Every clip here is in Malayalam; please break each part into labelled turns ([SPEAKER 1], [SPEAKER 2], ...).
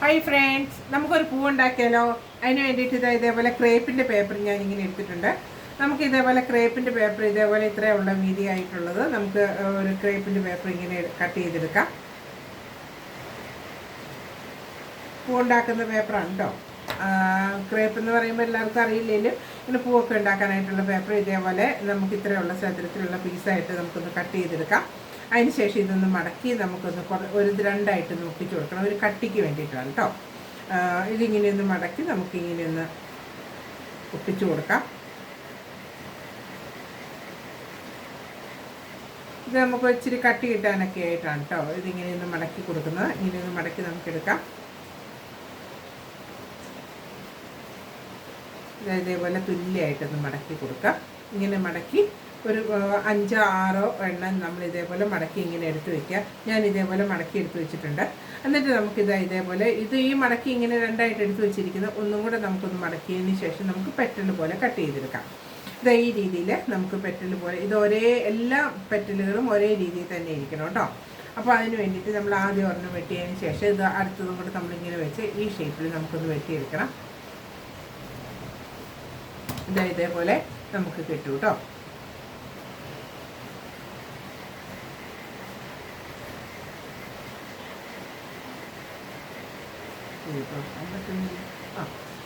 [SPEAKER 1] ഹായ് ഫ്രണ്ട്സ് നമുക്കൊരു പൂ ഉണ്ടാക്കിയാലോ അതിന് വേണ്ടിയിട്ട് ഇത് ഇതേപോലെ ക്രേപ്പിന്റെ പേപ്പർ ഞാൻ ഇങ്ങനെ എടുത്തിട്ടുണ്ട്. നമുക്ക് ഇതേപോലെ ക്രേപ്പിന്റെ പേപ്പർ ഇതേപോലെ ഇത്രയുള്ള വീതിയായിട്ടുള്ളത് നമുക്ക് ഒരു ക്രേപ്പിന്റെ പേപ്പർ ഇങ്ങനെ കട്ട് ചെയ്തെടുക്കാം. പൂ ഉണ്ടാക്കുന്ന പേപ്പറാണ് കേട്ടോ. ക്രേപ്പ് എന്ന് പറയുമ്പോൾ എല്ലാവർക്കും അറിയില്ലെങ്കിലും ഇങ്ങനെ പൂവൊക്കെ ഉണ്ടാക്കാനായിട്ടുള്ള പേപ്പർ ഇതേപോലെ നമുക്ക് ഇത്രയുള്ള ചതുരത്തിലുള്ള പീസായിട്ട് നമുക്കൊന്ന് കട്ട് ചെയ്തെടുക്കാം. അതിന് ശേഷം ഇതൊന്ന് മടക്കി നമുക്കൊന്ന് കുറ- ഒരു രണ്ടായിട്ട് ഒന്ന് കൊടുക്കണം. ഒരു കട്ടിക്ക് വേണ്ടിയിട്ടാണ് കേട്ടോ ഇതിങ്ങനെ ഒന്ന് മടക്കി നമുക്കിങ്ങനെ ഒന്ന് ഒട്ടിച്ചു കൊടുക്കാം. ഇത് നമുക്ക് ഇച്ചിരി കട്ടി കിട്ടാനൊക്കെ ആയിട്ടാണ് കേട്ടോ ഇതിങ്ങനെ ഒന്ന് മടക്കി കൊടുക്കുന്നത്. ഇങ്ങനെ ഒന്ന് മടക്കി നമുക്കെടുക്കാം. ഇത് ഇതേപോലെ തുല്യമായിട്ടൊന്ന് മടക്കി കൊടുക്കാം. ഇങ്ങനെ മടക്കി ഒരു അഞ്ചോ ആറോ എണ്ണം നമ്മൾ ഇതേപോലെ മടക്കി ഇങ്ങനെ എടുത്തു വെക്കുക. ഞാൻ ഇതേപോലെ മടക്കി എടുത്തു വെച്ചിട്ടുണ്ട്. എന്നിട്ട് നമുക്കിത് ഇതേപോലെ ഇത് ഈ മടക്കി ഇങ്ങനെ രണ്ടായിട്ട് എടുത്തു വെച്ചിരിക്കുന്ന ഒന്നും കൂടെ നമുക്കൊന്ന് മടക്കിയതിന് ശേഷം നമുക്ക് പെറ്റൽ പോലെ കട്ട് ചെയ്തെടുക്കാം. ഇത് ഈ രീതിയിൽ നമുക്ക് പെറ്റൽ പോലെ ഇത് ഒരേ എല്ലാ പെറ്റലുകളും ഒരേ രീതിയിൽ തന്നെ ഇരിക്കണം കേട്ടോ. അപ്പോൾ അതിന് വേണ്ടിയിട്ട് നമ്മൾ ആദ്യം ഒരെണ്ണം വെട്ടിയതിന് ശേഷം ഇത് അടുത്തതും കൂടെ നമ്മളിങ്ങനെ വെച്ച് ഈ ഷേപ്പിൽ നമുക്കൊന്ന് വെട്ടിയെടുക്കണം. ഇതാ ഇതേപോലെ നമുക്ക് കിട്ടും കേട്ടോ.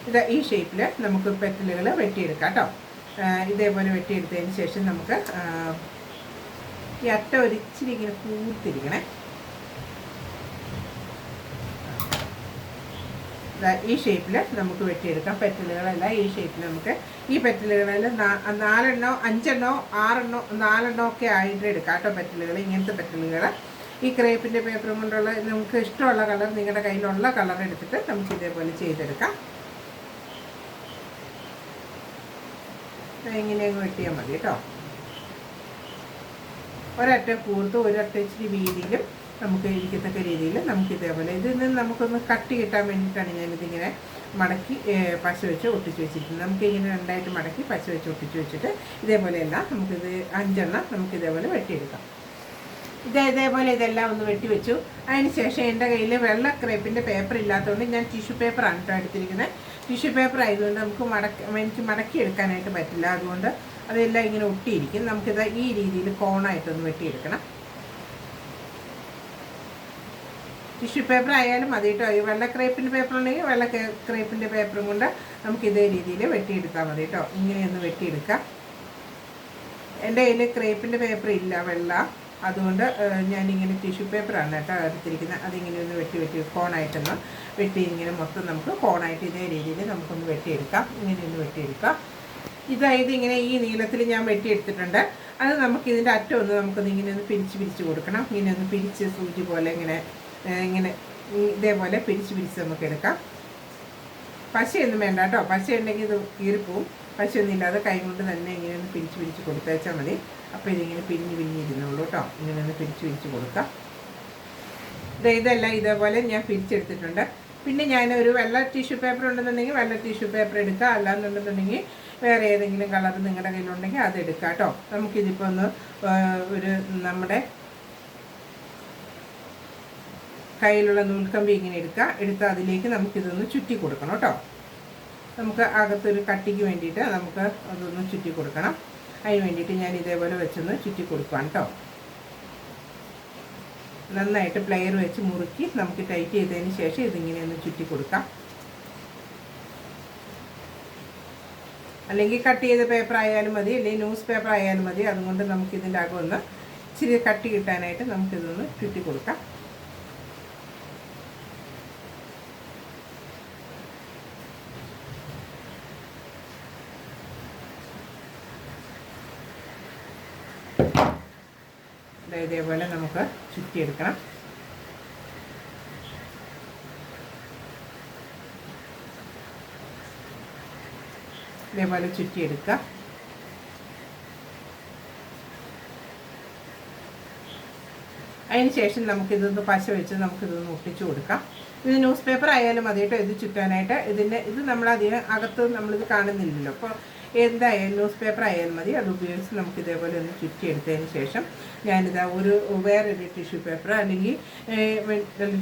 [SPEAKER 1] ഇത് ഈ ഷേപ്പിൽ നമുക്ക് പെറ്റലുകൾ വെട്ടിയെടുക്കാം കേട്ടോ ഇതേപോലെ വെട്ടിയെടുത്തതിന് ശേഷം നമുക്ക് ഈ അട്ട ഒരു ഇച്ചിരി ഇങ്ങനെ കൂർത്തിരിക്കണേ. ഈ ഷേപ്പിൽ നമുക്ക് വെട്ടിയെടുക്കാം പെറ്റലുകളെല്ലാം. ഈ ഷേപ്പിൽ നമുക്ക് ഈ പെറ്റലുകളിൽ നാലെണ്ണോ അഞ്ചെണ്ണോ ആറെണ്ണോ നാലെണ്ണോ ഒക്കെ ആയിട്ട് എടുക്കാം കേട്ടോ പെറ്റലുകൾ ഇങ്ങനത്തെ പെറ്റലുകൾ ഈ ക്രേപ്പിന്റെ പേപ്പറും കൊണ്ടുള്ള നമുക്ക് ഇഷ്ടമുള്ള കളർ നിങ്ങളുടെ കയ്യിലുള്ള കളർ എടുത്തിട്ട് നമുക്ക് ഇതേപോലെ ചെയ്തെടുക്കാം. ഇങ്ങനെ വെട്ടിയാൽ മതി കേട്ടോ. ഒരറ്റ കൂർത്ത് ഒരറ്റ ഇച്ചിരി വീതിയിലും നമുക്ക് ഇരിക്കത്തക്ക രീതിയിൽ നമുക്ക് ഇതേപോലെ ഇതിൽ നിന്ന് നമുക്കൊന്ന് കട്ടി കിട്ടാൻ വേണ്ടിയിട്ടാണ് ഞാനിതിങ്ങനെ മടക്കി പശ വെച്ച് ഒട്ടിച്ച് വെച്ചിരിക്കുന്നത്. നമുക്ക് ഇങ്ങനെ രണ്ടായിട്ട് മടക്കി പശ വെച്ച് ഒട്ടിച്ച് വെച്ചിട്ട് ഇതേപോലെയല്ല നമുക്കിത് അഞ്ചെണ്ണം നമുക്ക് ഇതേപോലെ വെട്ടിയെടുക്കാം. ഇത് ഇതേപോലെ ഇതെല്ലാം ഒന്ന് വെട്ടി വെച്ചു. അതിന് ശേഷം എന്റെ കയ്യിൽ വെള്ള ക്രേപ്പിന്റെ പേപ്പർ ഇല്ലാത്തതുകൊണ്ട് ഞാൻ ടിഷ്യൂ പേപ്പറാണ് കേട്ടോ എടുത്തിരിക്കുന്നത് ടിഷ്യൂ പേപ്പർ ആയതുകൊണ്ട് നമുക്ക് മടക്കി എനിക്ക് മടക്കി എടുക്കാനായിട്ട് പറ്റില്ല. അതുകൊണ്ട് അതെല്ലാം ഇങ്ങനെ ഒട്ടിയിരിക്കും. നമുക്കിത് ഈ രീതിയിൽ കോണായിട്ടൊന്ന് വെട്ടിയെടുക്കണം. ടിഷ്യൂ പേപ്പർ ആയാലും മതി കേട്ടോ. ഈ വെള്ള ക്രേപ്പിന്റെ പേപ്പർ ഉണ്ടെങ്കിൽ വെള്ള ക്രേപ്പിന്റെ പേപ്പറും കൊണ്ട് നമുക്ക് ഇതേ രീതിയിൽ വെട്ടിയെടുത്താൽ മതി കേട്ടോ. ഇങ്ങനെയൊന്ന് വെട്ടിയെടുക്കാം. എന്റെ കയ്യിൽ ക്രേപ്പിന്റെ പേപ്പർ ഇല്ല വെള്ള. അതുകൊണ്ട് ഞാനിങ്ങനെ ടിഷ്യൂ പേപ്പറാണ് കേട്ടോ എടുത്തിരിക്കുന്നത്. അതിങ്ങനെ ഒന്ന് വെട്ടി വെട്ടി കോണായിട്ടൊന്ന് വെട്ടി ഇങ്ങനെ മൊത്തം നമുക്ക് കോണായിട്ട് ഇതേ രീതിയിൽ നമുക്കൊന്ന് വെട്ടിയെടുക്കാം. ഇങ്ങനെ ഒന്ന് വെട്ടിയെടുക്കാം. ഇതായത് ഇങ്ങനെ ഈ നീളത്തിൽ ഞാൻ വെട്ടിയെടുത്തിട്ടുണ്ട്. അത് നമുക്ക് ഇതിന്റെ അറ്റം ഒന്ന് നമുക്കൊന്ന് ഇങ്ങനെ ഒന്ന് പിരിച്ച് പിരിച്ച് കൊടുക്കണം. ഇങ്ങനെ ഒന്ന് പിരിച്ച് സൂചി പോലെ ഇങ്ങനെ ഇങ്ങനെ ഇതേപോലെ പിരിച്ച് പിരിച്ച് നമുക്ക് എടുക്കാം. പശയൊന്നും വേണ്ട കേട്ടോ. പശ ഉണ്ടെങ്കിൽ ഇത് കീറിപ്പോവും. പശയൊന്നും ഇല്ലാതെ കൈ കൊണ്ട് തന്നെ ഇങ്ങനെ ഒന്ന് പിരിച്ച് പിരിച്ച് കൊടുത്തേച്ചാൽ മതി. അപ്പോൾ ഇതിങ്ങനെ പിരിഞ്ഞ് പിരിഞ്ഞിരുന്നുള്ളൂ കേട്ടോ ഇങ്ങനെ ഒന്ന് പിരിച്ച് പിരിച്ച് കൊടുക്കാം. ദേ ഇതെല്ലാം ഇതേപോലെ ഞാൻ പിരിച്ചെടുത്തിട്ടുണ്ട്. പിന്നെ ഞാൻ ഒരു വെള്ള ടിഷ്യൂ പേപ്പർ ഉണ്ടെന്നുണ്ടെങ്കിൽ വെള്ള ടിഷ്യൂ പേപ്പർ എടുക്കുക അല്ലാന്നുണ്ടെന്നുണ്ടെങ്കിൽ വേറെ ഏതെങ്കിലും കളർ നിങ്ങളുടെ കയ്യിലുണ്ടെങ്കിൽ അത് എടുക്കുക കേട്ടോ നമുക്കിതിപ്പോൾ ഒന്ന് ഒരു നമ്മുടെ കയ്യിലുള്ള നൂൽക്കമ്പി ഇങ്ങനെ എടുക്കുക എടുത്ത് അതിലേക്ക് നമുക്കിതൊന്ന് ചുറ്റി കൊടുക്കണം കേട്ടോ നമുക്ക് അകത്തൊരു കട്ടിക്ക് വേണ്ടിയിട്ട് നമുക്ക് അതൊന്ന് ചുറ്റി കൊടുക്കണം. അതിന് വേണ്ടിയിട്ട് ഞാൻ ഇതേപോലെ വെച്ചൊന്ന് ചുറ്റി കൊടുക്കാം കേട്ടോ. നന്നായിട്ട് പ്ലെയർ വെച്ച് മുറുക്കി നമുക്ക് ടൈറ്റ് ചെയ്തതിന് ശേഷം ഇതിങ്ങനെ ഒന്ന് ചുറ്റി കൊടുക്കാം. അല്ലെങ്കിൽ കട്ട് ചെയ്ത പേപ്പർ ആയാലും മതി അല്ലെങ്കിൽ ന്യൂസ് പേപ്പർ ആയാലും മതി. അതുകൊണ്ട് നമുക്ക് ഇതിന്റെ അകം ഒന്ന് ഇച്ചിരി കട്ടി കിട്ടാനായിട്ട് നമുക്കിതൊന്ന് ചുറ്റി കൊടുക്കാം. ഇതേപോലെ നമുക്ക് ചുറ്റിയെടുക്കണം. ഇതേപോലെ ചുറ്റിയെടുക്കുക. അതിന് ശേഷം നമുക്കിതൊന്ന് പശ വെച്ച് നമുക്കിതൊന്ന് ഒട്ടിച്ചു കൊടുക്കാം. ഇത് ന്യൂസ് പേപ്പർ ആയാലും മതി കേട്ടോ ഇത് ചുറ്റാനായിട്ട്. ഇതിന്റെ ഇത് നമ്മൾ അതിന് അകത്ത് നമ്മളിത് കാണുന്നില്ലല്ലോ. അപ്പോൾ എന്തായാലും ന്യൂസ് പേപ്പർ ആയാലും മതി. അത് ഉപയോഗിച്ച് നമുക്ക് ഇതേപോലെ ഒന്ന് ചുറ്റിയെടുത്തതിന് ശേഷം ഞാനിതാ ഒരു വേറൊരു ടിഷ്യൂ പേപ്പർ അല്ലെങ്കിൽ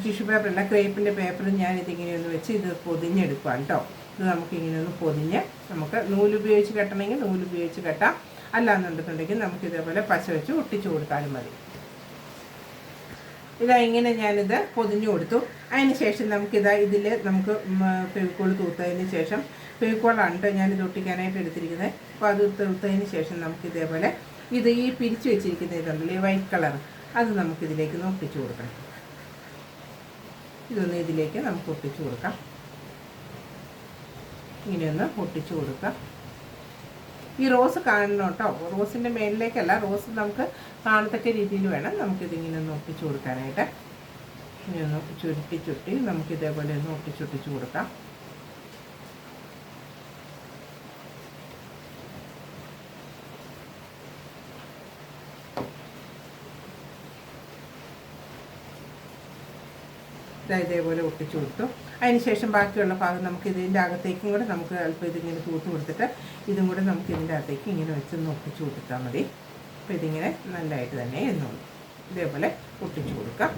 [SPEAKER 1] ടിഷ്യൂ പേപ്പർ അല്ല ക്രേപ്പിന്റെ പേപ്പർ ഞാനിതിങ്ങനെ ഒന്ന് വെച്ച് ഇത് പൊതിഞ്ഞെടുക്കാം കേട്ടോ. ഇത് നമുക്കിങ്ങനെ ഒന്ന് പൊതിഞ്ഞ് നമുക്ക് നൂലുപയോഗിച്ച് കെട്ടണമെങ്കിൽ നൂലുപയോഗിച്ച് കെട്ടാം. അല്ലാന്നുണ്ടെന്നുണ്ടെങ്കിൽ നമുക്ക് ഇതേപോലെ പശ വെച്ച് ഒട്ടിച്ചു കൊടുത്താലും മതി. ഇതാ ഇങ്ങനെ ഞാനിത് പൊതിഞ്ഞു കൊടുത്തു. അതിന് ശേഷം നമുക്കിതാ ഇതിൽ നമുക്ക് ഫെവിക്കോൾ തൂത്തതിന് ശേഷം ഫെവിക്കോളാണ് കേട്ടോ ഞാനിത് ഒട്ടിക്കാനായിട്ട് എടുത്തിരിക്കുന്നത്. അപ്പോൾ അത് തൂത്തതിന് ശേഷം നമുക്ക് ഇതേപോലെ ഇത് ഈ പിരിച്ചു വെച്ചിരിക്കുന്ന ഇതുണ്ടല്ലോ ഈ വൈറ്റ് കളർ അത് നമുക്കിതിലേക്ക് ഒട്ടിച്ചു കൊടുക്കണം. ഇതൊന്ന് ഇതിലേക്ക് നമുക്ക് ഒട്ടിച്ചു കൊടുക്കാം. ഇങ്ങനെയൊന്ന് ഒട്ടിച്ചു കൊടുക്കാം. ഈ റോസ് കാണണം കേട്ടോ. റോസിന്റെ മേലിലേക്കല്ല റോസ് നമുക്ക് കാണത്തക്ക രീതിയിൽ വേണം നമുക്കിതിങ്ങനെ ഒന്ന് ഒട്ടിച്ചു കൊടുക്കാനായിട്ട്. ഇനി ഒന്ന് ചുരുട്ടി ചുട്ടി നമുക്ക് ഇതേപോലെ ഒന്ന് ഒട്ടിച്ചൊട്ടിച്ച് കൊടുക്കാം. ഇതേപോലെ ഒട്ടിച്ചു കൊടുത്തു. അതിനുശേഷം ബാക്കിയുള്ള ഭാഗം നമുക്ക് ഇതിന്റെ അകത്തേക്കും കൂടെ നമുക്ക് അല്പം ഇതിങ്ങനെ തൂത്ത് കൊടുത്തിട്ട് ഇതും കൂടെ നമുക്ക് ഇതിന്റെ അകത്തേക്ക് ഇങ്ങനെ വെച്ചൊന്ന് ഒട്ടിച്ചു കൊടുത്താൽ മതി. അപ്പോൾ ഇതിങ്ങനെ നല്ലതായിട്ട് തന്നെ എന്നുള്ളൂ ഇതേപോലെ ഒട്ടിച്ചു കൊടുക്കാം.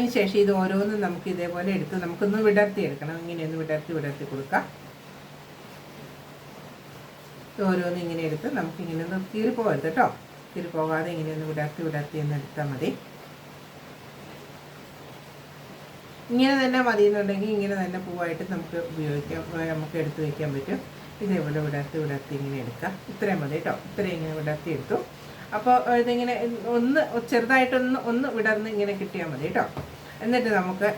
[SPEAKER 1] അതിന് ശേഷം ഇത് ഓരോന്നും നമുക്ക് ഇതേപോലെ എടുത്ത് നമുക്കൊന്ന് വിടർത്തി എടുക്കണം. ഇങ്ങനെയൊന്ന് വിടർത്തി വിടർത്തി കൊടുക്കാം. ഓരോന്ന് ഇങ്ങനെ എടുത്ത് നമുക്കിങ്ങനെ ഒന്ന് കീറി പോകരുത് കേട്ടോ. കീറി പോകാതെ ഇങ്ങനെ ഒന്ന് വിടർത്തി വിടർത്തി എന്ന് എടുത്താൽ മതി. ഇങ്ങനെ തന്നെ മതി എന്നുണ്ടെങ്കിൽ ഇങ്ങനെ തന്നെ പൂവായിട്ട് നമുക്ക് ഉപയോഗിക്കാം. നമുക്ക് എടുത്ത് വയ്ക്കാൻ പറ്റും. ഇതേപോലെ വിടർത്തി വിടർത്തി ഇങ്ങനെ എടുക്കാം. ഇത്രയും മതി കേട്ടോ. ഇത്രയും ഇങ്ങനെ വിടർത്തി എടുത്തു. അപ്പോൾ ഇതിങ്ങനെ ഒന്ന് ചെറുതായിട്ടൊന്ന് ഒന്ന് വിടർന്ന് ഇങ്ങനെ കിട്ടിയാൽ മതി കേട്ടോ. എന്നിട്ട് നമുക്ക്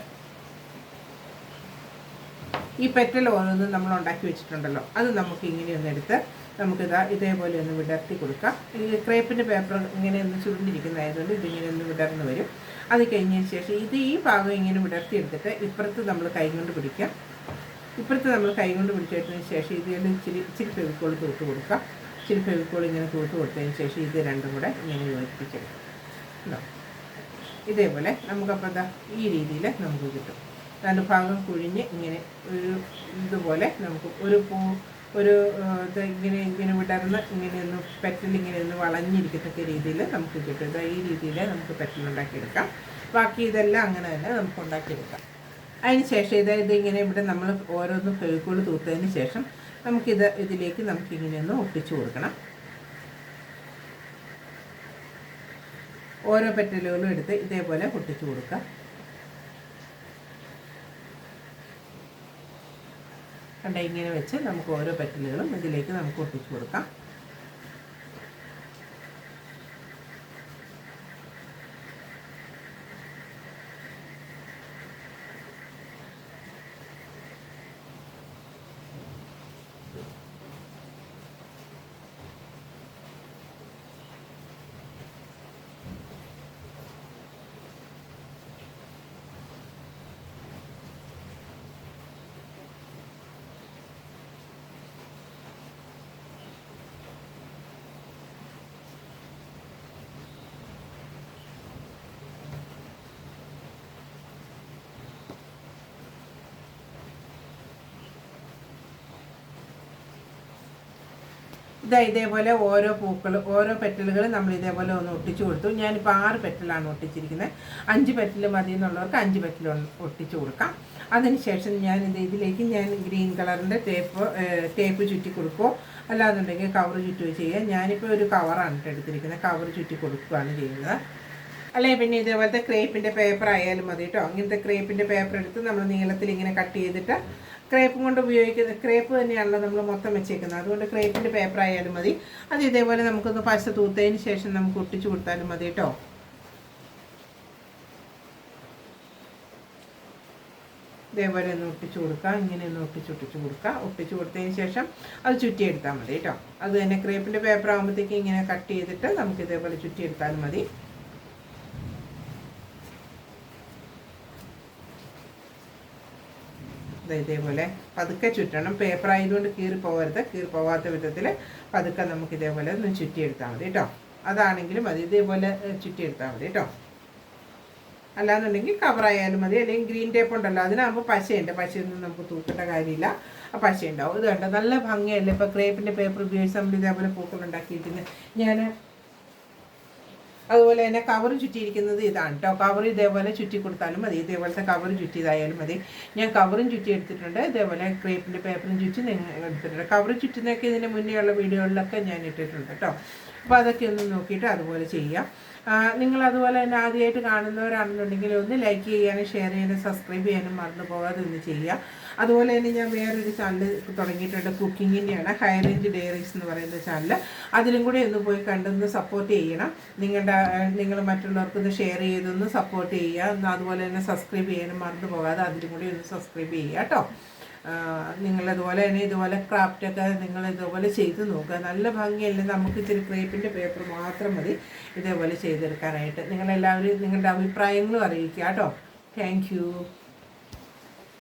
[SPEAKER 1] ഈ പെറ്റൽ ഓരോന്നും നമ്മൾ ഉണ്ടാക്കി വെച്ചിട്ടുണ്ടല്ലോ. അത് നമുക്ക് ഇങ്ങനെ ഒന്ന് എടുത്ത് നമുക്കിതാ ഇതേപോലെ ഒന്ന് വിടർത്തി കൊടുക്കാം. ഈ ക്രേപ്പിന്റെ പേപ്പർ ഇങ്ങനെ ഒന്ന് ചുരുണ്ടിരിക്കുന്നതായതുകൊണ്ട് ഇതിങ്ങനെ ഒന്ന് വിടർന്ന് വരും. അത് കഴിഞ്ഞതിന് ശേഷം ഇത് ഈ ഭാഗം ഇങ്ങനെ വിടർത്തി എടുത്തിട്ട് ഇപ്പുറത്ത് നമ്മൾ കൈ കൊണ്ട് പിടിക്കാം. ഇപ്പുറത്ത് നമ്മൾ കൈ കൊണ്ട് പിടിച്ചതിന് ശേഷം ഇതിൽ ഇച്ചിരി ഇച്ചിരി ഫെവിക്കോൾ തൂത്ത് കൊടുക്കാം. ഇച്ചിരി ഫെവിക്കോൾ ഇങ്ങനെ തൂത്ത് കൊടുത്തതിന് ശേഷം ഇത് രണ്ടും കൂടെ ഇങ്ങനെ യോജിപ്പിച്ചെടുക്കും. ഇതേപോലെ നമുക്കപ്പോൾ എന്താ ഈ രീതിയിൽ നമുക്ക് കിട്ടും. രണ്ട് ഭാഗം കുഴിഞ്ഞ് ഇങ്ങനെ ഒരു ഇതുപോലെ നമുക്ക് ഒരു പൂ ഒരു ഇത് ഇങ്ങനെ ഇങ്ങനെ വിടർന്ന് ഇങ്ങനെ ഒന്ന് പെറ്റൽ ഇങ്ങനെ ഒന്ന് വളഞ്ഞിരിക്കത്തക്ക രീതിയിൽ നമുക്ക് കിട്ടും. ഇതാ ഈ രീതിയിൽ നമുക്ക് പെറ്റൽ ഉണ്ടാക്കിയെടുക്കാം. ബാക്കി ഇതെല്ലാം അങ്ങനെ തന്നെ നമുക്ക് ഉണ്ടാക്കിയെടുക്കാം. അതിന് ശേഷം ഇതായത് ഇങ്ങനെ ഇവിടെ നമ്മൾ ഓരോന്നും ഫെവിക്കോൾ തൂത്തതിന് ശേഷം നമുക്കിത് ഇതിലേക്ക് നമുക്കിങ്ങനെ ഒന്ന് ഒട്ടിച്ചു കൊടുക്കണം. ഓരോ പെറ്റലുകളും എടുത്ത് ഇതേപോലെ ഒട്ടിച്ചു കൊടുക്കുക. കണ്ട ഇങ്ങനെ വെച്ച് നമുക്ക് ഓരോ പെറ്റലുകളും ഇതിലേക്ക് നമുക്ക് ഒട്ടിച്ചു കൊടുക്കാം. ഇതാ ഇതേപോലെ ഓരോ പൂക്കൾ ഓരോ പെറ്റലുകൾ നമ്മൾ ഇതേപോലെ ഒന്ന് ഒട്ടിച്ചു കൊടുത്തു. ഞാനിപ്പോൾ ആറ് പെറ്റലാണ് ഒട്ടിച്ചിരിക്കുന്നത് അഞ്ച് പെറ്റൽ മതി എന്നുള്ളവർക്ക് അഞ്ച് പെറ്റൽ ഒട്ടിച്ചു കൊടുക്കാം. അതിനുശേഷം ഞാൻ ഇത് ഇതിലേക്ക് ഞാൻ ഗ്രീൻ കളറിന്റെ ടേപ്പ് ടേപ്പ് ചുറ്റി കൊടുക്കുമോ അല്ലാന്നുണ്ടെങ്കിൽ കവർ ചുറ്റുകയോ ചെയ്യുക. ഞാനിപ്പോൾ ഒരു കവറാണ് എടുത്തിരിക്കുന്നത് കവർ ചുറ്റി കൊടുക്കുകയാണ് ചെയ്യുന്നത്. അല്ലെങ്കിൽ പിന്നെ ഇതേപോലത്തെ ക്രേപ്പിന്റെ പേപ്പർ ആയാലും മതി കേട്ടോ. ഇങ്ങനത്തെ ക്രേപ്പിന്റെ പേപ്പർ എടുത്ത് നമ്മൾ നീളത്തിൽ ഇങ്ങനെ കട്ട് ചെയ്തിട്ട് ക്രേപ്പ് കൊണ്ട് ഉപയോഗിക്കുന്നത് ക്രേപ്പ് തന്നെയാണല്ലോ നമ്മൾ മൊത്തം വെച്ചേക്കുന്നത്. അതുകൊണ്ട് ക്രേപ്പിന്റെ പേപ്പർ ആയാലും മതി. അത് ഇതേപോലെ നമുക്കൊന്ന് പശ തൂത്തതിന് ശേഷം നമുക്ക് ഒട്ടിച്ചു കൊടുത്താലും മതി കേട്ടോ. ഇതേപോലെ ഒന്ന് ഒട്ടിച്ചു കൊടുക്കുക. ഇങ്ങനെ ഒന്ന് ഒട്ടിച്ചൊട്ടിച്ച് കൊടുക്കുക. ഒട്ടിച്ചു കൊടുത്തതിന് ശേഷം അത് ചുറ്റിയെടുത്താൽ മതി കേട്ടോ. അത് തന്നെ ക്രേപ്പിന്റെ പേപ്പർ ആകുമ്പോഴത്തേക്ക് ഇങ്ങനെ കട്ട് ചെയ്തിട്ട് നമുക്ക് ഇതേപോലെ ചുറ്റിയെടുത്താലും മതി. ഇതേപോലെ പതുക്കെ ചുറ്റണം. പേപ്പർ ആയതുകൊണ്ട് കീറി പോകരുത്. കീറി പോകാത്ത വിധത്തിൽ പതുക്കെ നമുക്ക് ഇതേപോലെ ഒന്ന് ചുറ്റിയെടുത്താൽ മതി കേട്ടോ അതാണെങ്കിലും മതി ഇതേപോലെ ചുറ്റിയെടുത്താൽ മതി കേട്ടോ അല്ലാന്നുണ്ടെങ്കിൽ കവറായാലും മതി. അല്ലെങ്കിൽ ഗ്രീൻ ടേപ്പ് ഉണ്ടല്ലോ അതിനാകുമ്പോൾ പശയുണ്ട്. പശയൊന്നും നമുക്ക് തൂക്കേണ്ട കാര്യമില്ല. ആ പശ ഉണ്ടാവും ഇത് കണ്ടോ? നല്ല ഭംഗിയല്ലേ? ഇപ്പോൾ ക്രേപ്പിന്റെ പേപ്പർ ഉപയോഗിച്ച് നമ്മൾ ഇതേപോലെ പൂക്കളുണ്ടാക്കിയിട്ടുണ്ട് ഞാൻ അതുപോലെ തന്നെ കവർ ചുറ്റിയിരിക്കുന്നത് ഇതാണ് കേട്ടോ കവർ ഇതേപോലെ ചുറ്റി കൊടുത്താലും മതി. ഇതേപോലത്തെ കവർ ചുറ്റിയതായാലും മതി. ഞാൻ കവറും ചുറ്റി എടുത്തിട്ടുണ്ട്. ഇതേപോലെ ക്രേപ്പിന്റെ പേപ്പറും ചുറ്റി എടുത്തിട്ടുണ്ട്. കവർ ചുറ്റുന്നൊക്കെ ഇതിന് മുന്നേ ഉള്ള വീഡിയോകളിലൊക്കെ ഞാൻ ഇട്ടിട്ടുണ്ട് കേട്ടോ അപ്പോൾ അതൊക്കെ ഒന്ന് നോക്കിയിട്ട് അതുപോലെ ചെയ്യാം. നിങ്ങൾ അതുപോലെ തന്നെ ആദ്യമായിട്ട് കാണുന്നവരാണെന്നുണ്ടെങ്കിൽ ഒന്ന് ലൈക്ക് ചെയ്യാനും ഷെയർ ചെയ്യാനും സബ്സ്ക്രൈബ് ചെയ്യാനും മറന്നു പോകാതെ ഒന്ന് ചെയ്യുക അതുപോലെ തന്നെ ഞാൻ വേറൊരു ചാനൽ തുടങ്ങിയിട്ടുണ്ട്. കുക്കിങ്ങിന്റെയാണ് ഹൈ റേഞ്ച് ഡയറീസ് എന്ന് പറയുന്ന ചാനൽ അതിലും കൂടി ഒന്ന് പോയി കണ്ടൊന്ന് സപ്പോർട്ട് ചെയ്യണം. നിങ്ങളുടെ നിങ്ങൾ മറ്റുള്ളവർക്കൊന്ന് ഷെയർ ചെയ്തൊന്ന് സപ്പോർട്ട് ചെയ്യുക. അതുപോലെ തന്നെ സബ്സ്ക്രൈബ് ചെയ്യാനും മറന്നു പോകാതെ അതിലും കൂടി ഒന്ന് സബ്സ്ക്രൈബ് ചെയ്യുക കേട്ടോ. നിങ്ങളതുപോലെ തന്നെ ഇതുപോലെ ക്രാഫ്റ്റൊക്കെ നിങ്ങൾ ഇതുപോലെ ചെയ്ത് നോക്കുക. നല്ല ഭംഗിയല്ലേ നമുക്ക് ഇച്ചിരി ക്രേപ്പിന്റെ പേപ്പർ മാത്രം മതി ഇതേപോലെ ചെയ്തെടുക്കാനായിട്ട്. നിങ്ങളെല്ലാവരും നിങ്ങളുടെ അഭിപ്രായങ്ങളും അറിയിക്കുക കേട്ടോ. താങ്ക്